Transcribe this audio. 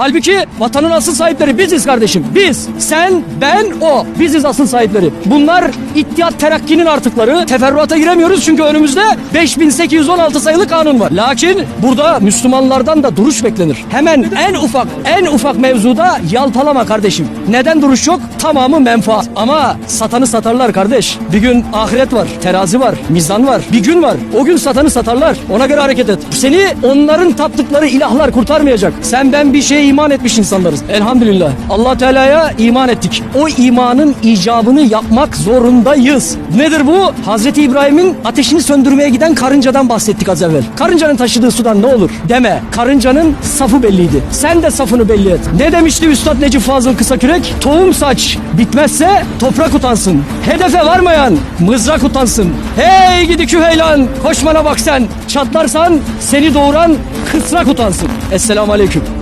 Halbuki vatanın asıl sahipleri biziz kardeşim. Biz, sen, ben, o. Biziz asıl sahipleri. Bunlar İttihat Terakki'nin artıkları. Teferruata giremiyoruz çünkü önümüzde 5816 sayılı kanun var. Lakin burada Müslümanlardan da duruş beklenir. Hemen en ufak, en ufak mevzuda yalpalama kardeşim. Neden duruş yok? Tamamı menfaat. Ama satanı satarlar kardeş. Bir gün ahiret var, terazi var, mizan var. Bir gün var. O gün satanı satarlar. Ona göre hareket et. Seni onların taptıkları ilahlar kurtarmayacak. Sen ben bir şeye iman etmiş insanlarız. Elhamdülillah. Allah Teala'ya iman ettik. O imanın icabını yapmak zorundayız. Nedir bu? Hazreti İbrahim'in ateşini söndürmeye giden karıncadan bahsettik az evvel. Karıncanın taşıdığı sudan ne olur? Deme. Karıncanın safı belliydi. Sen de safını belli et. Ne demişti Üstad Necip Fazıl Kısakürek? Tohum saç. Bitmezse toprak utansın. Hedefe varmayan mızrak utansın. Hey gidi küheylan. Koşmana bak sen. Çatlarsan seni doğuran kısrak utansın. Esselamu Aleyküm.